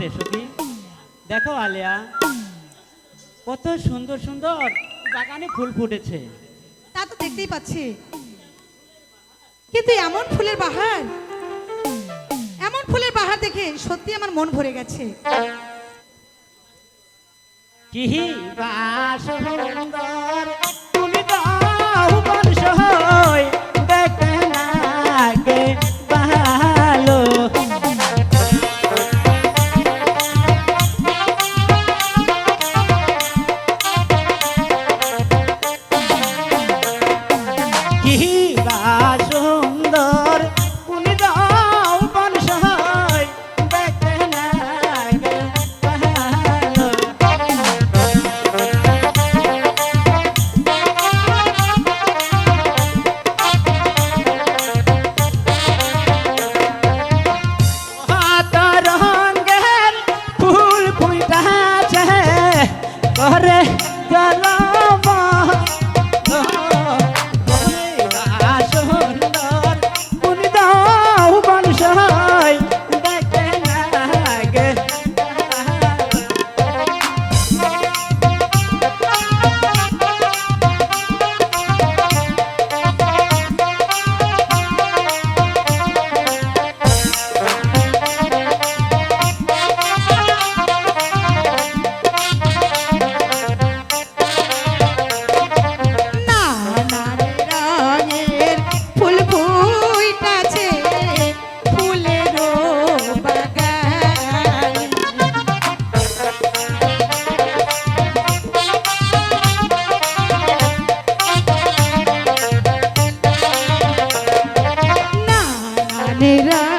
রে সখী? দেখো আলিয়া কত সুন্দর সুন্দর বাগানে ফুল ফুটেছে। তা তো দেখতেই পাচ্ছি। কিন্তু এমন ফুলের বাহার এমন ফুলের বাহার দেখে সত্যি আমার মন ভরে গেছে। কি সুন্দর। করে জলম रा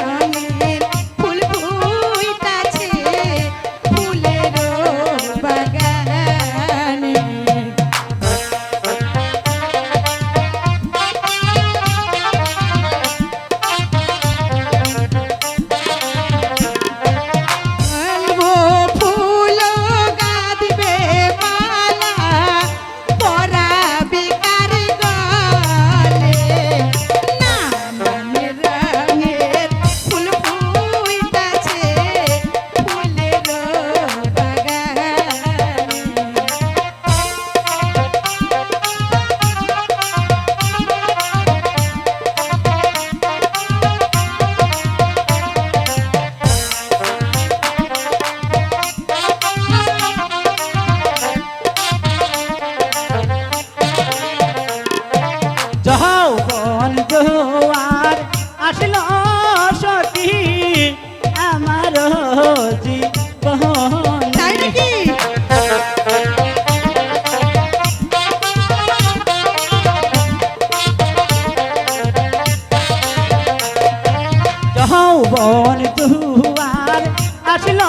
যাও তুয়ার আসল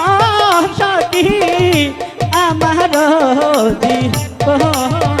সখী আমার জীবন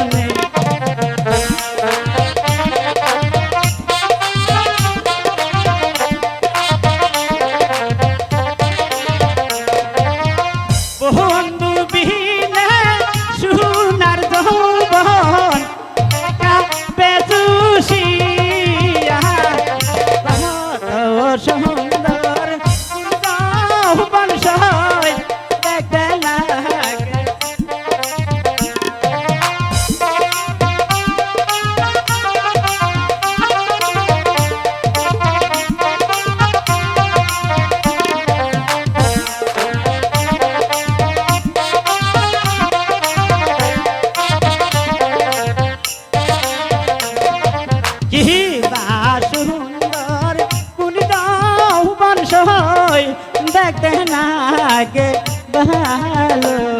लगते ना के भालो